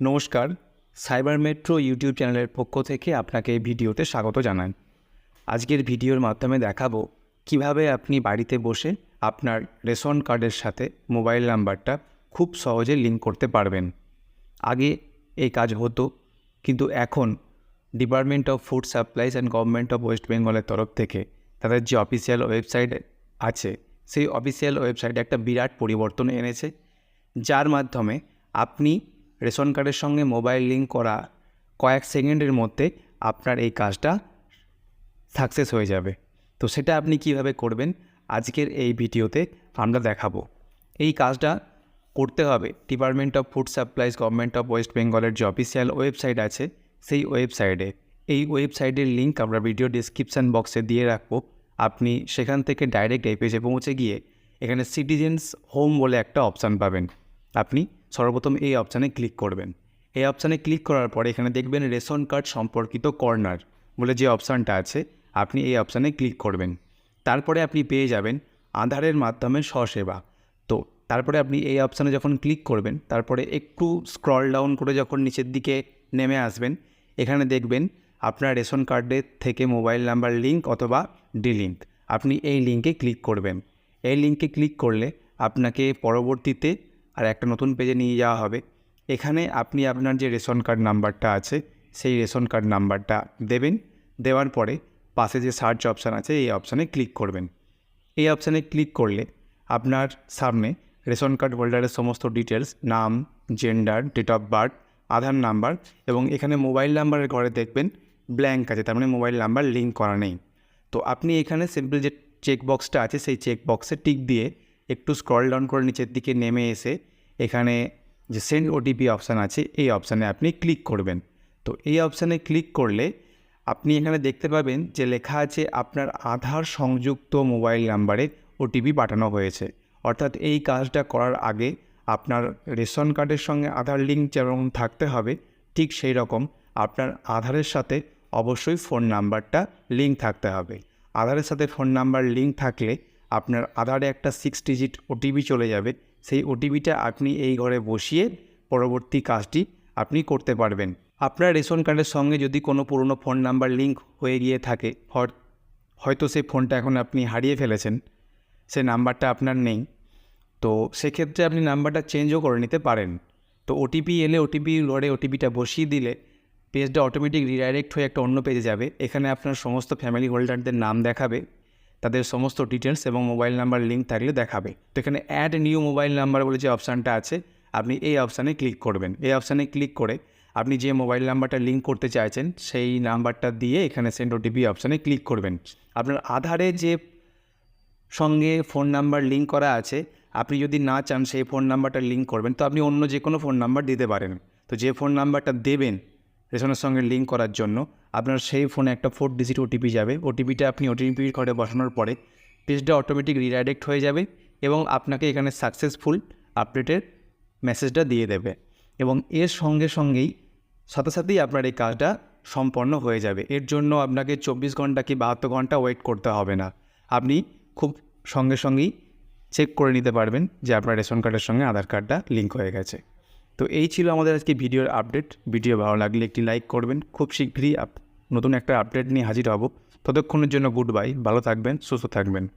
নমস্কার cyber metro YouTube চ্যানেলের পক্ষ থেকে আপনাকে এই ভিডিওতে স্বাগত জানাই। আজকের ভিডিওর মাধ্যমে দেখাবো কীভাবে আপনি বাড়িতে বসে আপনার রেশন কার্ডের সাথে মোবাইল নাম্বারটা খুব সহজে লিঙ্ক করতে পারবেন। আগে এই কাজ হতো, কিন্তু এখন department of food supplies and government of West বেঙ্গলের তরফ থেকে তাদের যে অফিসিয়াল ওয়েবসাইট আছে, সেই অফিসিয়াল ওয়েবসাইটে একটা বিরাট পরিবর্তন এনেছে, যার মাধ্যমে আপনি রেশন কার্ডের সঙ্গে মোবাইল লিঙ্ক করা কয়েক সেকেন্ডের মধ্যে আপনার এই কাজটা সাকসেস হয়ে যাবে। তো সেটা আপনি কীভাবে করবেন আজকের এই ভিডিওতে আমরা দেখাবো। এই কাজটা করতে হবে। Department of food supplies government of West বেঙ্গলের যে অফিসিয়াল ওয়েবসাইট আছে সেই ওয়েবসাইটে এই ওয়েবসাইটের লিঙ্ক আমরা ভিডিও ডিসক্রিপশান বক্সে দিয়ে রাখব। আপনি সেখান থেকে ডাইরেক্ট এই পেজে পৌঁছে গিয়ে এখানে সিটিজেন্স হোম বলে একটা অপশান পাবেন। আপনি সর্বপ্রথম এই অপশানে ক্লিক করবেন। এই অপশানে ক্লিক করার পরে এখানে দেখবেন রেশন কার্ড সম্পর্কিত কর্নার বলে যে অপশানটা আছে, আপনি এই অপশানে ক্লিক করবেন। তারপরে আপনি পেয়ে যাবেন আধারের মাধ্যমে স্বসেবা। তো তারপরে আপনি এই অপশানে যখন ক্লিক করবেন, তারপরে একটু স্ক্রল ডাউন করে যখন নিচের দিকে নেমে আসবেন, এখানে দেখবেন আপনার রেশন কার্ডের থেকে মোবাইল নাম্বার লিঙ্ক অথবা ডিলিঙ্ক আপনি এই লিঙ্কে ক্লিক করবেন। এই লিঙ্কে ক্লিক করলে আপনাকে পরবর্তীতে আর একটা নতুন পেজে নিয়ে যাওয়া হবে। এখানে আপনি আপনার যে রেশন কার্ড নাম্বারটা আছে, সেই রেশন কার্ড নাম্বারটা দেবেন। দেওয়ার পরে পাশে যে সার্চ অপশান আছে, এই অপশানে ক্লিক করবেন। এই অপশানে ক্লিক করলে আপনার সামনে রেশন কার্ড হোল্ডারের সমস্ত ডিটেলস নাম gender date of birth Aadhaar number এবং এখানে মোবাইল নাম্বারের ঘরে দেখবেন ব্ল্যাঙ্ক আছে, তার মানে মোবাইল নাম্বার লিঙ্ক করা নেই। তো আপনি এখানে সিম্পল যে চেক বক্সটা আছে, সেই চেক বক্সে টিক দিয়ে একটু স্ক্রল ডাউন করে নিচের দিকে নেমে এসে এখানে যে সেন্ড ওটিপি অপশান আছে, এই অপশানে আপনি ক্লিক করবেন। তো এই অপশানে ক্লিক করলে আপনি এখানে দেখতে পাবেন যে লেখা আছে আপনার আধার সংযুক্ত মোবাইল নাম্বারে ওটিপি পাঠানো হয়েছে। অর্থাৎ এই কাজটা করার আগে আপনার রেশন কার্ডের সঙ্গে আধার লিঙ্ক যেরকম থাকতে হবে, ঠিক সেই রকম আপনার আধারের সাথে অবশ্যই ফোন নাম্বারটা লিঙ্ক থাকতে হবে। আধারের সাথে ফোন নাম্বার লিঙ্ক থাকলে আপনার আধারে একটা সিক্স ডিজিট ওটিপি চলে যাবে। সেই ওটিপিটা আপনি এই ঘরে বসিয়ে পরবর্তী কাজটি আপনি করতে পারবেন। আপনার রেশন কার্ডের সঙ্গে যদি কোনো পুরনো ফোন নাম্বার লিঙ্ক হয়ে গিয়ে থাকে হয়তো সেই ফোনটা এখন আপনি হারিয়ে ফেলেছেন, সে নাম্বারটা আপনার নেই। তো সেক্ষেত্রে আপনি নাম্বারটা চেঞ্জও করে নিতে পারেন। তো ওটিপি এলে ওটিপি ঘরে ওটিপিটা বসিয়ে দিলে পেজটা অটোমেটিক রিডাইরেক্ট হয়ে একটা অন্য পেজে যাবে। এখানে আপনার সমস্ত ফ্যামিলি হোল্ডারদের নাম দেখাবে। তাদের সমস্ত ডিটেলস এবং মোবাইল নাম্বার লিঙ্ক থাকলে দেখাবে। তো এখানে অ্যাড নিউ মোবাইল নাম্বার বলে যে অপশানটা আছে, আপনি এই অপশানে ক্লিক করবেন। এই অপশানে ক্লিক করে আপনি যে মোবাইল নাম্বারটা লিঙ্ক করতে চাইছেন, সেই নাম্বারটা দিয়ে এখানে সেন্ড ওটিপি অপশানে ক্লিক করবেন। আপনার আধারে যে সঙ্গে ফোন নাম্বার লিঙ্ক করা আছে, আপনি যদি না চান সেই ফোন নাম্বারটা লিঙ্ক করবেন, তো আপনি অন্য যে কোনো ফোন নাম্বার দিতে পারেন। তো যে ফোন নাম্বারটা দেবেন রেশনের সঙ্গে লিঙ্ক করার জন্য আপনার সেই ফোনে একটা ফোর ডিজিট ওটিপি যাবে। ওটিপিটা আপনি ওটিপি ঘরে বসানোর পরে পেজটা অটোমেটিক রিডাইরেক্ট হয়ে যাবে এবং আপনাকে এখানে সাকসেসফুল আপডেটের মেসেজটা দিয়ে দেবে এবং এর সঙ্গে সঙ্গেই সাথে সাথেই আপনার এই কাজটা সম্পন্ন হয়ে যাবে। এর জন্য আপনাকে চব্বিশ ঘণ্টা কি বাহাত্তর ঘণ্টা ওয়েট করতে হবে না। আপনি খুব সঙ্গে সঙ্গেই চেক করে নিতে পারবেন যে আপনার রেশন কার্ডের সঙ্গে আধার কার্ডটা লিঙ্ক হয়ে গেছে। তো এই ছিল আমাদের আজকে ভিডিওর আপডেট। ভিডিও ভালো লাগলে একটি লাইক করবেন। খুব শীঘ্রই নতুন একটা আপডেট নিয়ে হাজির হব। ততক্ষণের জন্য গুড বাই। ভালো থাকবেন, সুস্থ থাকবেন।